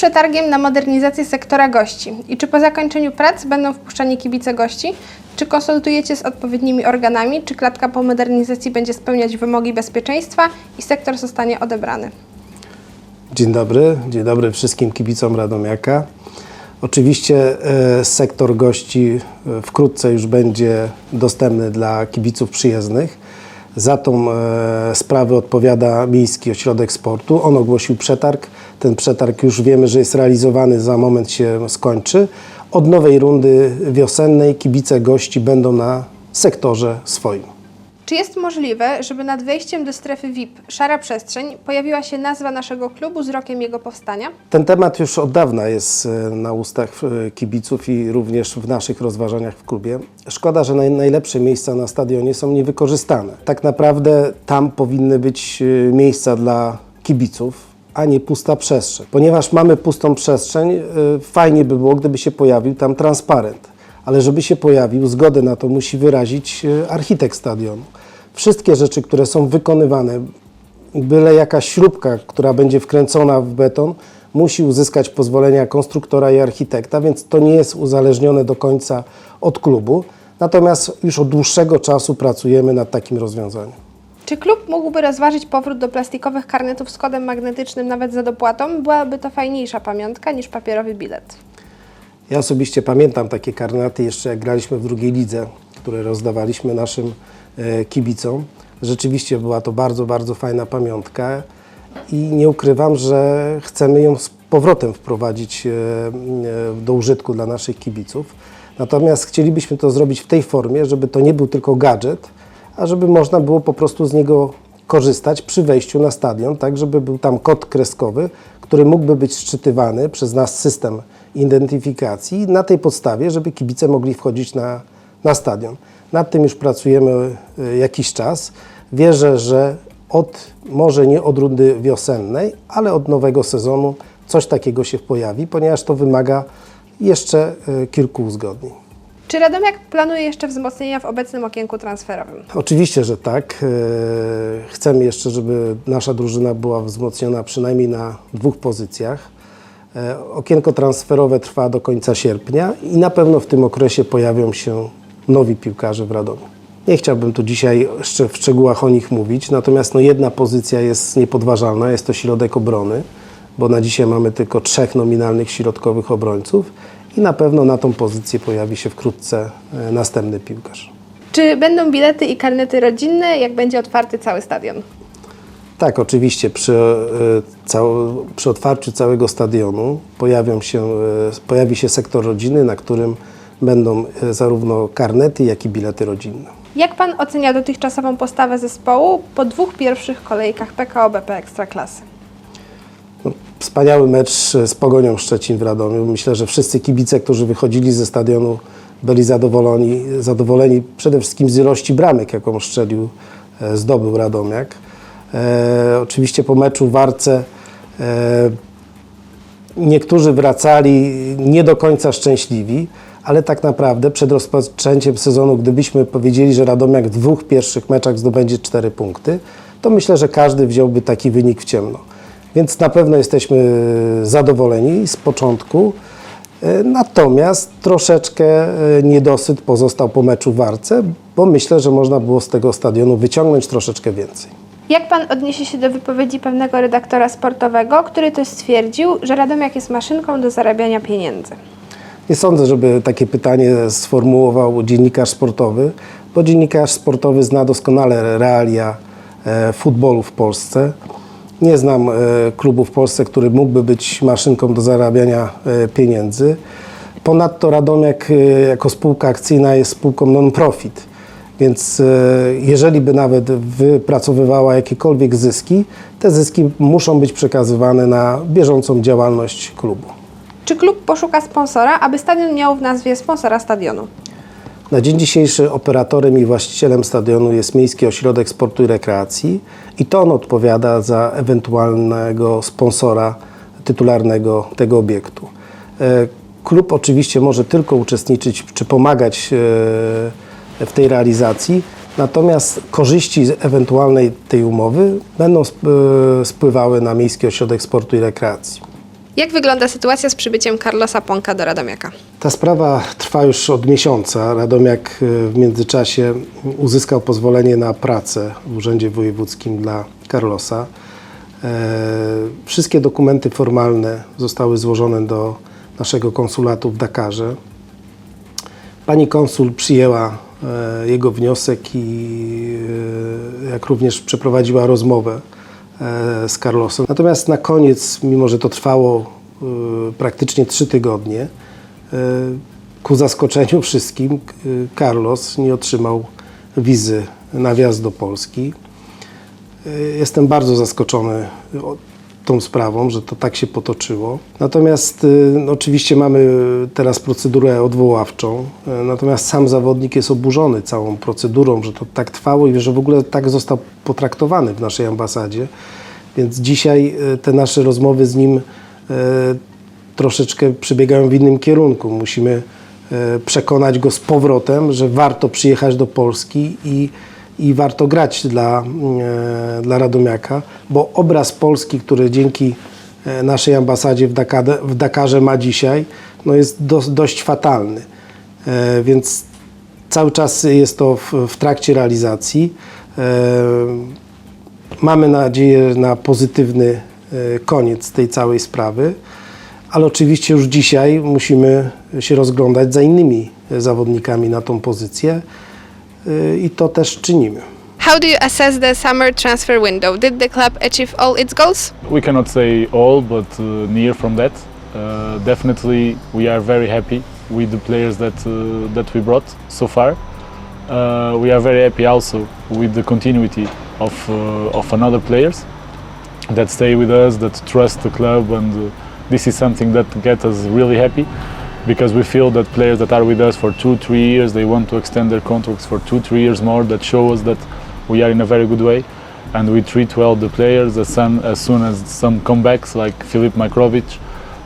przetargiem na modernizację sektora gości i czy po zakończeniu prac będą wpuszczani kibice gości? Czy konsultujecie z odpowiednimi organami, czy klatka po modernizacji będzie spełniać wymogi bezpieczeństwa i sektor zostanie odebrany? Dzień dobry, dzień dobry wszystkim kibicom Radomiaka. Oczywiście e, sektor gości e, wkrótce już będzie dostępny dla kibiców przyjezdnych. Za tą e, sprawę odpowiada Miejski Ośrodek Sportu. On ogłosił przetarg. Ten przetarg już wiemy, że jest realizowany, za moment się skończy. Od nowej rundy wiosennej kibice gości będą na sektorze swoim. Czy jest możliwe, żeby nad wejściem do strefy VIP Szara Przestrzeń pojawiła się nazwa naszego klubu z rokiem jego powstania? Ten temat już od dawna jest e, na ustach e, kibiców i również w naszych rozważaniach w klubie. Szkoda, że naj, najlepsze miejsca na stadionie są niewykorzystane. Tak naprawdę tam powinny być e, miejsca dla kibiców, a nie pusta przestrzeń. Ponieważ mamy pustą przestrzeń, e, fajnie by było, gdyby się pojawił tam transparent. Ale żeby się pojawił, zgodę na to musi wyrazić e, architekt stadionu. Wszystkie rzeczy, które są wykonywane, byle jakaś śrubka, która będzie wkręcona w beton, musi uzyskać pozwolenia konstruktora i architekta, więc to nie jest uzależnione do końca od klubu. Natomiast już od dłuższego czasu pracujemy nad takim rozwiązaniem. Czy klub mógłby rozważyć powrót do plastikowych karnetów z kodem magnetycznym nawet za dopłatą? Byłaby to fajniejsza pamiątka niż papierowy bilet. Ja osobiście pamiętam takie karnaty jeszcze jak graliśmy w drugiej lidze, które rozdawaliśmy naszym e, kibicom. Rzeczywiście była to bardzo, bardzo fajna pamiątka i nie ukrywam, że chcemy ją z powrotem wprowadzić e, e, do użytku dla naszych kibiców. Natomiast chcielibyśmy to zrobić w tej formie, żeby to nie był tylko gadżet, a żeby można było po prostu z niego korzystać przy wejściu na stadion, tak żeby był tam kod kreskowy, który mógłby być szczytywany przez nasz system identyfikacji na tej podstawie, żeby kibice mogli wchodzić na, na stadion. Nad tym już pracujemy e, jakiś czas. Wierzę, że od, może nie od rundy wiosennej, ale od nowego sezonu coś takiego się pojawi, ponieważ to wymaga jeszcze e, kilku uzgodnień. Czy Radomiak planuje jeszcze wzmocnienia w obecnym okienku transferowym? Oczywiście, że tak. E, Chcemy jeszcze, żeby nasza drużyna była wzmocniona przynajmniej na dwóch pozycjach. E, Okienko transferowe trwa do końca sierpnia i na pewno w tym okresie pojawią się nowi piłkarze w Radomiu. Nie chciałbym tu dzisiaj jeszcze w szczegółach o nich mówić, natomiast no jedna pozycja jest niepodważalna, jest to środek obrony, bo na dzisiaj mamy tylko trzech nominalnych środkowych obrońców i na pewno na tą pozycję pojawi się wkrótce e, następny piłkarz. Czy będą bilety i karnety rodzinne, jak będzie otwarty cały stadion? Tak, oczywiście. Przy, e, cał, przy otwarciu całego stadionu pojawią się, e, pojawi się sektor rodziny, na którym będą zarówno karnety, jak i bilety rodzinne. Jak Pan ocenia dotychczasową postawę zespołu po dwóch pierwszych kolejkach PKO BP Ekstraklasy? Wspaniały mecz z Pogonią Szczecin w Radomiu. Myślę, że wszyscy kibice, którzy wychodzili ze stadionu, byli zadowoleni, zadowoleni przede wszystkim z ilości bramek, jaką strzelił, e, zdobył Radomiak. E, oczywiście po meczu w Warce e, niektórzy wracali nie do końca szczęśliwi, ale tak naprawdę przed rozpoczęciem sezonu, gdybyśmy powiedzieli, że Radomiak w dwóch pierwszych meczach zdobędzie cztery punkty, to myślę, że każdy wziąłby taki wynik w ciemno. Więc na pewno jesteśmy zadowoleni z początku. E, Natomiast troszeczkę e, niedosyt pozostał po meczu w Warce, bo myślę, że można było z tego stadionu wyciągnąć troszeczkę więcej. Jak Pan odniesie się do wypowiedzi pewnego redaktora sportowego, który to stwierdził, że Radomiak jest maszynką do zarabiania pieniędzy? Nie sądzę, żeby takie pytanie sformułował dziennikarz sportowy, bo dziennikarz sportowy zna doskonale realia e, futbolu w Polsce. Nie znam e, klubu w Polsce, który mógłby być maszynką do zarabiania e, pieniędzy. Ponadto Radomiak e, jako spółka akcyjna jest spółką non-profit, więc jeżeli by nawet wypracowywała jakiekolwiek zyski, te zyski muszą być przekazywane na bieżącą działalność klubu. Czy klub poszuka sponsora, aby stadion miał w nazwie sponsora stadionu? Na dzień dzisiejszy operatorem i właścicielem stadionu jest Miejski Ośrodek Sportu i Rekreacji i to on odpowiada za ewentualnego sponsora tytularnego tego obiektu. E, Klub oczywiście może tylko uczestniczyć czy pomagać e, w tej realizacji, natomiast korzyści z ewentualnej tej umowy będą e, spływały na Miejski Ośrodek Sportu i Rekreacji. Jak wygląda sytuacja z przybyciem Carlosa Ponka do Radomiaka? Ta sprawa trwa już od miesiąca. Radomiak e, w międzyczasie uzyskał pozwolenie na pracę w Urzędzie Wojewódzkim dla Carlosa. E, Wszystkie dokumenty formalne zostały złożone do naszego konsulatu w Dakarze. Pani konsul przyjęła e, jego wniosek i e, jak również przeprowadziła rozmowę z Carlosem. Natomiast na koniec, mimo że to trwało praktycznie trzy tygodnie, ku zaskoczeniu wszystkim, k- Carlos nie otrzymał wizy na wjazd do Polski. E, Jestem bardzo zaskoczony tą sprawą, że to tak się potoczyło. Natomiast no, oczywiście mamy teraz procedurę odwoławczą, natomiast sam zawodnik jest oburzony całą procedurą, że to tak trwało i że w ogóle tak został potraktowany w naszej ambasadzie. Więc dzisiaj te nasze rozmowy z nim troszeczkę przebiegają w innym kierunku. Musimy e, przekonać go z powrotem, że warto przyjechać do Polski i, i warto grać dla, e, dla Radomiaka, bo obraz Polski, który dzięki e, naszej ambasadzie w, Dakarze, w Dakarze ma dzisiaj, no jest do, dość fatalny. Więc cały czas jest to w, w trakcie realizacji. Mamy nadzieję na pozytywny koniec tej całej sprawy, ale oczywiście już dzisiaj musimy się rozglądać za innymi zawodnikami na tą pozycję e, i to też czynimy. How do you assess the summer transfer window? Did the club achieve all its goals? We cannot say all, but uh, near from that. Uh, definitely, we are very happy with the players that uh, that we brought so far. Uh, we are very happy also with the continuity of uh, of another players that stay with us, that trust the club, and uh, this is something that gets us really happy because we feel that players that are with us for two, three years, they want to extend their contracts for two, three years more. That show us that we are in a very good way, and we treat well the players. As soon as, soon as some comebacks like Filip Makrovic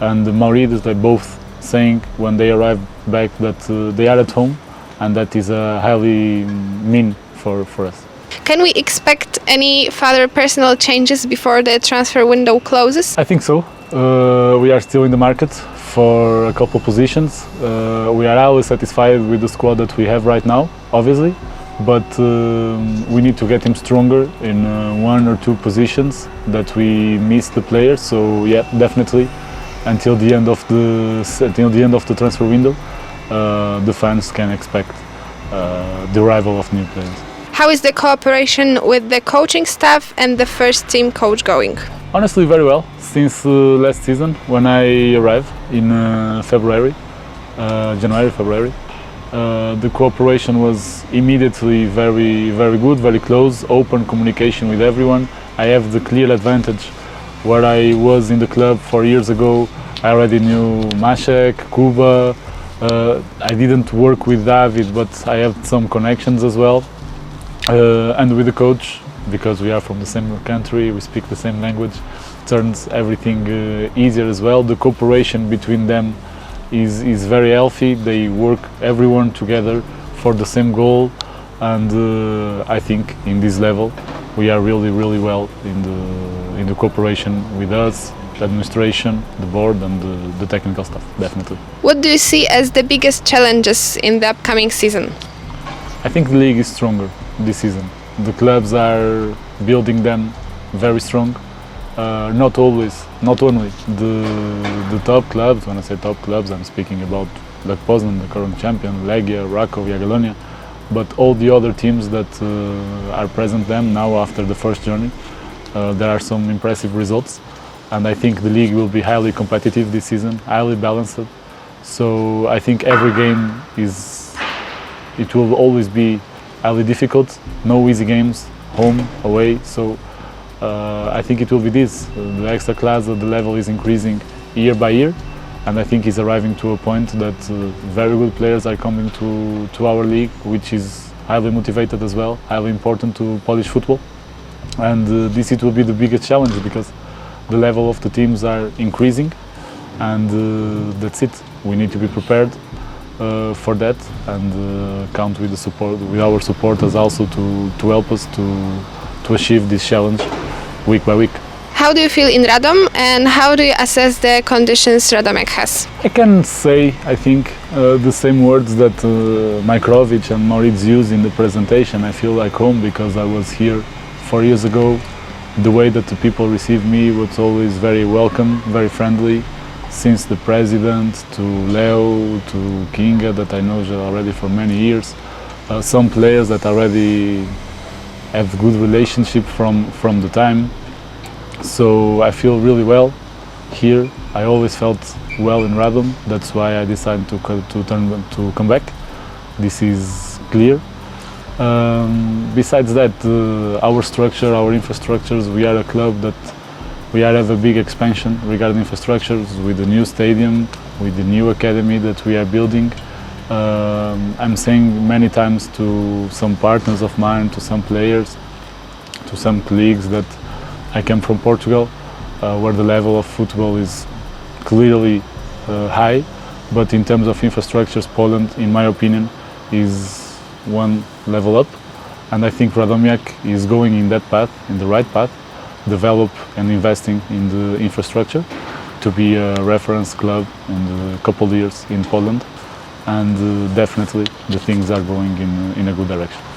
and Maurides, they both saying when they arrive back that uh, they are at home, and that is a highly mean for, for us. Can we expect any further personal changes before the transfer window closes? I think so. Uh, we are still in the market for a couple positions. Uh, we are always satisfied with the squad that we have right now, obviously, but um, we need to get him stronger in uh, one or two positions that we miss the players. So yeah, definitely, until the end of the until the end of the transfer window, uh, the fans can expect uh, the arrival of new players. How is the cooperation with the coaching staff and the first team coach going? Honestly, very well. Since uh, last season, when I arrived in uh, February, uh, January, February, uh, the cooperation was immediately very, very good, very close, open communication with everyone. I have the clear advantage where I was in the club four years ago. I already knew Mashek, Kuba. Uh, I didn't work with David, but I have some connections as well uh, and with the coach because we are from the same country we speak the same language turns everything uh, easier as well the cooperation between them is, is very healthy they work everyone together for the same goal and uh, i think in this level we are really really well in the in the cooperation with us the administration the board and the, the technical staff definitely What do you see as the biggest challenges in the upcoming season? I think the league is stronger this season. The clubs are building them very strong. Uh, not always, not only the the top clubs. When I say top clubs, I'm speaking about Lech Poznan, the current champion, Legia, Rakow, Jagiellonia, but all the other teams that uh, are present them now after the first journey. Uh, there are some impressive results, and I think the league will be highly competitive this season, highly balanced. So I think every game is it will always be highly difficult. No easy games, home, away. So uh, I think it will be this. The extra class, the level is increasing year by year, and I think it's arriving to a point that uh, very good players are coming to, to our league, which is highly motivated as well, highly important to Polish football. And uh, this it will be the biggest challenge because the level of the teams are increasing, and uh, that's it. We need to be prepared uh, for that and uh, count with the support with our supporters also to, to help us to to achieve this challenge week by week. How do you feel in Radom and how do you assess the conditions Radomek has? I can say, I think, uh, the same words that uh, Majkrovic and Moritz used in the presentation. I feel like home because I was here four years ago. The way that the people received me was always very welcome, very friendly. Since the president to Leo to Kinga, that I know already for many years, uh, some players that already have good relationship from from the time. So I feel really well here. I always felt well in Radom. That's why I decided to to turn to come back. This is clear. Um, besides that, uh, our structure, our infrastructures, we are a club that we are have a big expansion regarding infrastructures with the new stadium, with the new academy that we are building. Um, I'm saying many times to some partners of mine, to some players, to some colleagues that I came from Portugal, uh, where the level of football is clearly uh, high, but in terms of infrastructures, Poland, in my opinion, is one level up, and I think Radomiak is going in that path, in the right path, develop and investing in the infrastructure to be a reference club in a couple of years in Poland, and uh, definitely the things are going in, in a good direction.